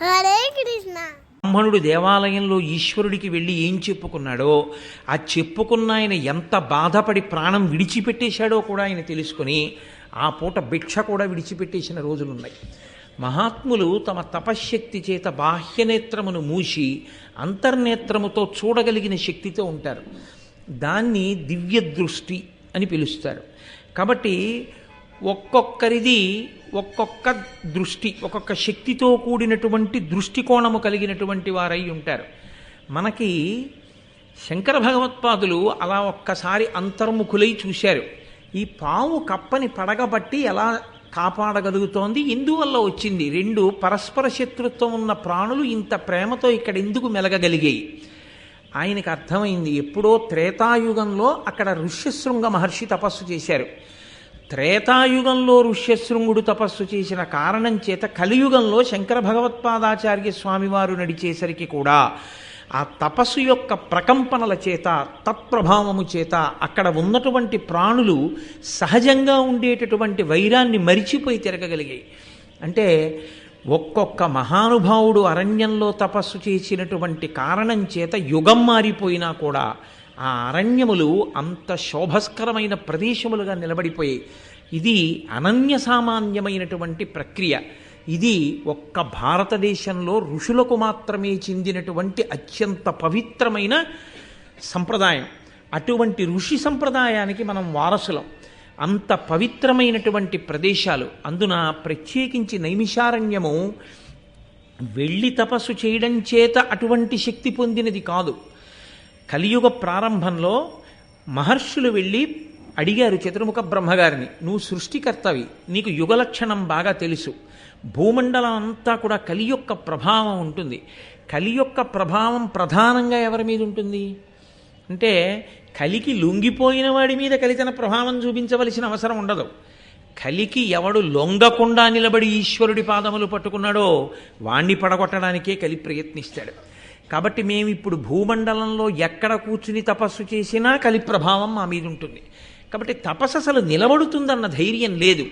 హరే కృష్ణ. బ్రాహ్మణుడు దేవాలయంలో ఈశ్వరుడికి వెళ్ళి ఏం చెప్పుకున్నాడో ఆ చెప్పుకున్న ఆయన ఎంత బాధపడి ప్రాణం విడిచిపెట్టేశాడో కూడా ఆయన తెలుసుకుని ఆ పూట భిక్ష కూడా విడిచిపెట్టేసిన రోజులున్నాయి. మహాత్ములు తమ తపశ్శక్తి చేత బాహ్యనేత్రమును మూసి అంతర్నేత్రముతో చూడగలిగిన శక్తితో ఉంటారు. దాన్ని దివ్య దృష్టి అని పిలుస్తారు. కాబట్టి ఒక్కొక్కరిది ఒక్కొక్క దృష్టి ఒక్కొక్క శక్తితో కూడినటువంటి దృష్టికోణము కలిగినటువంటి వారై ఉంటారు. మనకి శంకర భగవత్పాదులు అలా ఒక్కసారి అంతర్ముఖులై చూశారు. ఈ పాము కప్పని పడగబట్టి ఎలా కాపాడగలుగుతోంది? ఎందువల్ల వచ్చింది రెండు పరస్పర శత్రుత్వం ఉన్న ప్రాణులు ఇంత ప్రేమతో ఇక్కడ ఎందుకు మెలగగలిగాయి? ఆయనకు అర్థమైంది ఎప్పుడో త్రేతాయుగంలో అక్కడ ఋష్యశృంగ మహర్షి తపస్సు చేశారు. త్రేతాయుగంలో ఋష్యశృంగుడు తపస్సు చేసిన కారణం చేత కలియుగంలో శంకర భగవత్పాదాచార్య స్వామివారు నడిచేసరికి కూడా ఆ తపస్సు యొక్క ప్రకంపనల చేత తత్ప్రభావము చేత అక్కడ ఉన్నటువంటి ప్రాణులు సహజంగా ఉండేటటువంటి వైరాన్ని మరిచిపోయి తిరగగలిగాయి. అంటే ఒక్కొక్క మహానుభావుడు అరణ్యంలో తపస్సు చేసినటువంటి కారణం చేత యుగం మారిపోయినా కూడా ఆ అరణ్యములు అంత శోభస్కరమైన ప్రదేశములుగా నిలబడిపోయాయి. ఇది అనన్య సామాన్యమైనటువంటి ప్రక్రియ. ఇది ఒక్క భారతదేశంలో ఋషులకు మాత్రమే చెందినటువంటి అత్యంత పవిత్రమైన సంప్రదాయం. అటువంటి ఋషి సంప్రదాయానికి మనం వారసులం. అంత పవిత్రమైనటువంటి ప్రదేశాలు. అందున ప్రత్యేకించి నైమిషారణ్యము వెళ్ళి తపస్సు చేయడం చేత అటువంటి శక్తి పొందినది కాదు. కలియుగ ప్రారంభంలో మహర్షులు వెళ్ళి అడిగారు చతుర్ముఖ బ్రహ్మగారిని నువ్వు సృష్టికర్తవి నీకు యుగలక్షణం బాగా తెలుసు. భూమండలం అంతా కూడా కలి యొక్క ప్రభావం ఉంటుంది. కలి యొక్క ప్రభావం ప్రధానంగా ఎవరి మీద ఉంటుంది? అంటే కలికి లొంగిపోయిన వాడి మీద కలి తన ప్రభావం చూపించవలసిన అవసరం ఉండదు. కలికి ఎవడు లొంగకుండా నిలబడి ఈశ్వరుడి పాదములు పట్టుకున్నాడో వాణ్ణి పడగొట్టడానికే కలి ప్రయత్నిస్తాడు. కాబట్టి మేము ఇప్పుడు భూమండలంలో ఎక్కడ కూర్చుని తపస్సు చేసినా కలి ప్రభావం మా మీద ఉంటుంది. కాబట్టి తపస్సు అసలు నిలబడుతుందన్న ధైర్యం లేదు.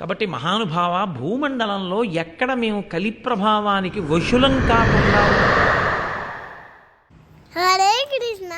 కాబట్టి మహానుభావ భూమండలంలో ఎక్కడ మేము కలి ప్రభావానికి వశులం కాకుండా హరే కృష్ణ.